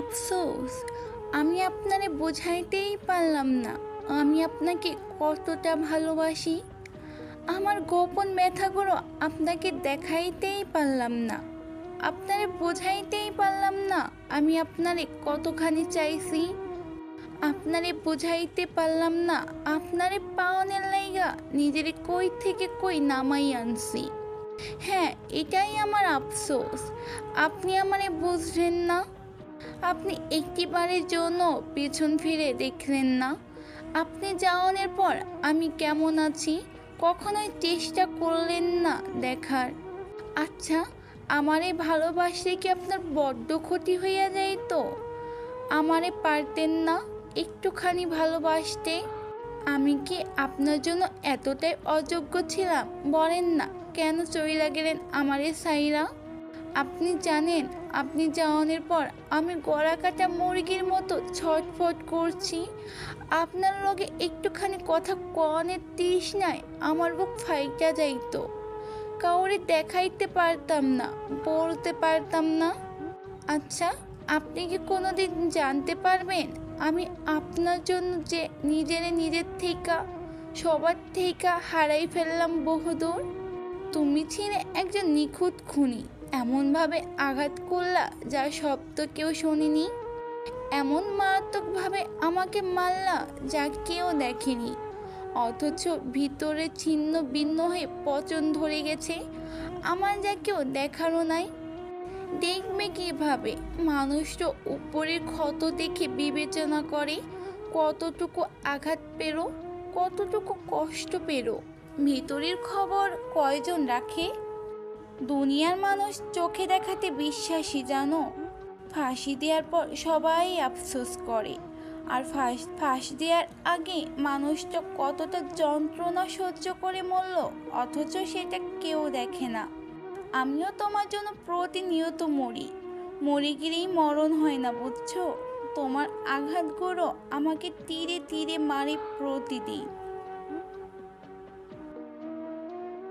আফসোস, আমি আপনারে বোঝাইতেই পারলাম না, আমি আপনাকে কতটা ভালোবাসি। আমার গোপন ব্যথাগুলো আপনাকে দেখাইতেই পারলাম না, আপনারে বোঝাইতেই পারলাম না, আমি আপনারে কতখানি চাইছি। আপনারে বোঝাইতে পারলাম না, আপনারে পাওনের লাইগা নিজের কই থেকে কই নামাই আনছি। হ্যাঁ এটাই আমার আফসোস, আপনি আমারে বুঝলেন না। আপনি একটিবারের জন্য পেছন ফিরে দেখলেন না? আপনি যাওয়ানোর পর আমি কেমন আছি? কখনোই চেষ্টা করলেন না দেখার। আচ্ছা আমারে ভালোবাসলে কি আপনার বড্ড ক্ষতি হইয়া যায় তো? আমারে পারতেন না একটুখানি ভালোবাসতে? আমি কি আপনার জন্য এতটাই অযোগ্য ছিলাম? বলেন না, কেন চইলা গেলেন আমারে সাইরা? আপনি জানেন, আপনি যাওয়ানোর পর আমি গড়া কাটা মুরগির মতো ছটফট করছি। আপনার লগে একটুখানি কথা কনের তৃষ্ণায় আমার বুক ফাইটা যাইতো। কাউরে দেখাইতে পারতাম না, বলতে পারতাম না। আচ্ছা আপনি কি কোনো দিন জানতে পারবেন, আমি আপনার জন্য যে নিজের নিজের থেকে, সবার থেকে হারাই ফেললাম বহুদূর? তুমি ছিলে একজন নিখুঁত খুনি। এমনভাবে আঘাত করলা যা শব্দ কেউ শোনেনি। এমন মারাত্মকভাবে আমাকে মারলা যা কেউ দেখেনি। অথচ ভিতরে ছিন্ন ভিন্ন হয়ে পচন ধরে গেছে। আমার যা কেউ দেখারও নাই। দেখবে কীভাবে? মানুষ তো উপরের ক্ষত দেখে বিবেচনা করে কতটুকু আঘাত পেরো কতটুকু কষ্ট পেরো ভিতরের খবর কয়জন রাখে? দুনিয়ার মানুষ চোখে দেখাতে বিশ্বাসী, জানো? ফাঁসি দেওয়ার পর সবাই আফসোস করে। আর ফাঁস ফাঁস দেওয়ার আগে মানুষটা কতটা যন্ত্রণা সহ্য করে মরল, অথচ সেটা কেউ দেখে না। আমিও তোমার জন্য প্রতিনিয়ত মরি। মরে গেলেই মরণ হয় না, বুঝছ? তোমার আঘাতগুলো আমাকে তীরে তীরে মারে প্রতিদিন।